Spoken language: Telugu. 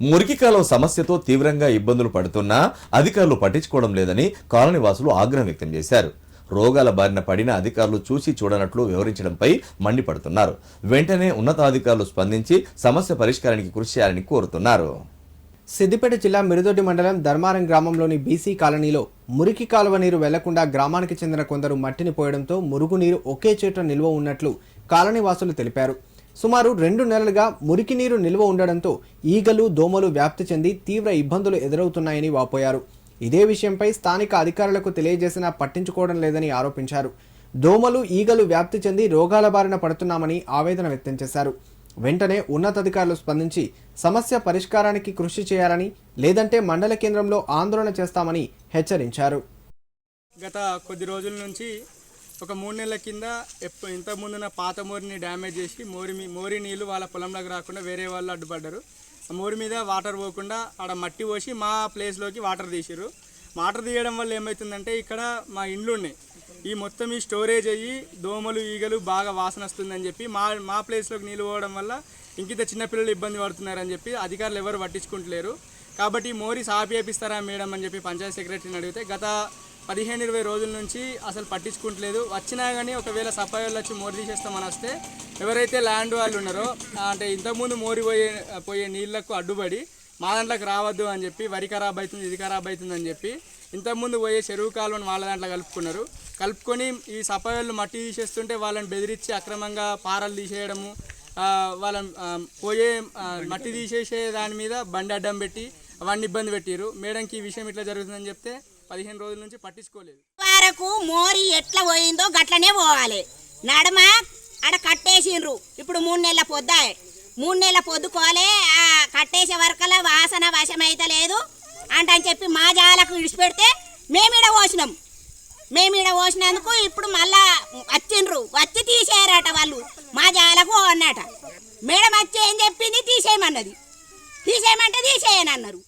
మురికి కాలువ సమస్యతో తీవ్రంగా ఇబ్బందులు పడుతున్నా అధికారులు పట్టించుకోవడం లేదని కాలనీ వాసులు ఆగ్రహం వ్యక్తం చేశారు. రోగాల బారిన పడిన అధికారులు చూసి చూడనట్లు వివరించడంపై మండిపడుతున్నారు. వెంటనే ఉన్నతాధికారులు స్పందించి సమస్య పరిష్కారానికి కృషి చేయాలని కోరుతున్నారు. సిద్దిపేట జిల్లా మిరుదొడ్డి మండలం ధర్మారం గ్రామంలోని బీసీ కాలనీలో మురికి కాలువ నీరు వెళ్ళకుండా గ్రామానికి చెందిన కొందరు మట్టిని పోయడంతో మురుగునీరు ఒకే చోట నిల్వ ఉన్నట్లు కాలనీ వాసులు తెలిపారు. సుమారు రెండు నెలలుగా మురికి నీరు నిల్వ ఉండడంతో ఈగలు దోమలు వ్యాప్తి చెంది తీవ్ర ఇబ్బందులు ఎదురవుతున్నాయని వాపోయారు. ఇదే విషయంపై స్థానిక అధికారులకు తెలియజేసినా పట్టించుకోవడం లేదని ఆరోపించారు. దోమలు ఈగలు వ్యాప్తి చెంది రోగాల బారిన పడుతున్నామని ఆవేదన వ్యక్తం చేశారు. వెంటనే ఉన్నతాధికారులు స్పందించి సమస్య పరిష్కారానికి కృషి చేయాలని లేదంటే మండల కేంద్రంలో ఆందోళన చేస్తామని హెచ్చరించారు. గత కొద్ది రోజుల నుంచి ఒక మూడు నెలల కింద ఇంతకుముందు ఇంతకు పాత మోరిని డ్యామేజ్ చేసి మోరి మోరి నీళ్ళు వాళ్ళ పొలంలోకి రాకుండా వేరే వాళ్ళు అడ్డుపడ్డారు. ఆ మోరి మీద వాటర్ పోకుండా ఆడ మట్టి పోసి మా ప్లేస్లోకి వాటర్ తీసిరు వాటర్ తీయడం వల్ల ఏమవుతుందంటే ఇక్కడ మా ఇండ్లు ఉన్నాయి. ఈ మొత్తం ఈ స్టోరేజ్ అయ్యి దోమలు ఈగలు బాగా వాసన వస్తుందని చెప్పి మా మా ప్లేస్లోకి నీళ్ళు పోవడం వల్ల ఇంకిత చిన్నపిల్లలు ఇబ్బంది పడుతున్నారని చెప్పి అధికారులు ఎవరు పట్టించుకుంటలేరు. కాబట్టి మోరీ సాపి వేపిస్తారా మేడం అని చెప్పి పంచాయత్ సెక్రటరీని అడిగితే గత పదిహేను ఇరవై రోజుల నుంచి అసలు పట్టించుకుంటలేదు. వచ్చినా కానీ ఒకవేళ సఫాయి వాళ్ళు వచ్చి మోరి తీసేస్తామని వస్తే ఎవరైతే ల్యాండ్ వాళ్ళు ఉన్నారో అంటే ఇంతకుముందు మోరి పోయే పోయే నీళ్ళకు అడ్డుపడి మా దాంట్లోకి రావద్దు అని చెప్పి వరి ఖరాబ్ అవుతుంది ఇది ఖరాబ్ అవుతుంది అని చెప్పి ఇంతకుముందు పోయే చెరువు కాలువని వాళ్ళ దాంట్లో కలుపుకున్నారు. కలుపుకొని ఈ సఫాయి వాళ్ళు మట్టి తీసేస్తుంటే వాళ్ళని బెదిరించి అక్రమంగా పారలు తీసేయడము వాళ్ళని పోయే మట్టి తీసేసే దాని మీద బండి అడ్డం పెట్టి అవన్నీ ఇబ్బంది పెట్టారు మేడంకి ఈ విషయం ఇట్లా జరుగుతుందని చెప్తే పదిహేను రోజుల నుంచి పట్టించుకోలేదు. వరకు మోరి ఎట్లా పోయిందో గట్లనే పోవాలి. నడమ ఆడ కట్టేసిండ్రు. ఇప్పుడు మూడు నెలల పొద్దాయి మూడు నెలల పొద్దుకోలే ఆ కట్టేసే వరకల్లా వాసన వశమైతే లేదు. అంటని చెప్పి మా జాలకు విడిచిపెడితే మేమిడ పోసినాం. మేమిడ పోసినందుకు ఇప్పుడు మళ్ళా వచ్చిండ్రు. వచ్చి తీసేయరట వాళ్ళు. మా జాలకు అన్నట. మేడం వచ్చి ఏం చెప్పింది? తీసేయమన్నది. తీసేయమంటే తీసేయనన్నారు.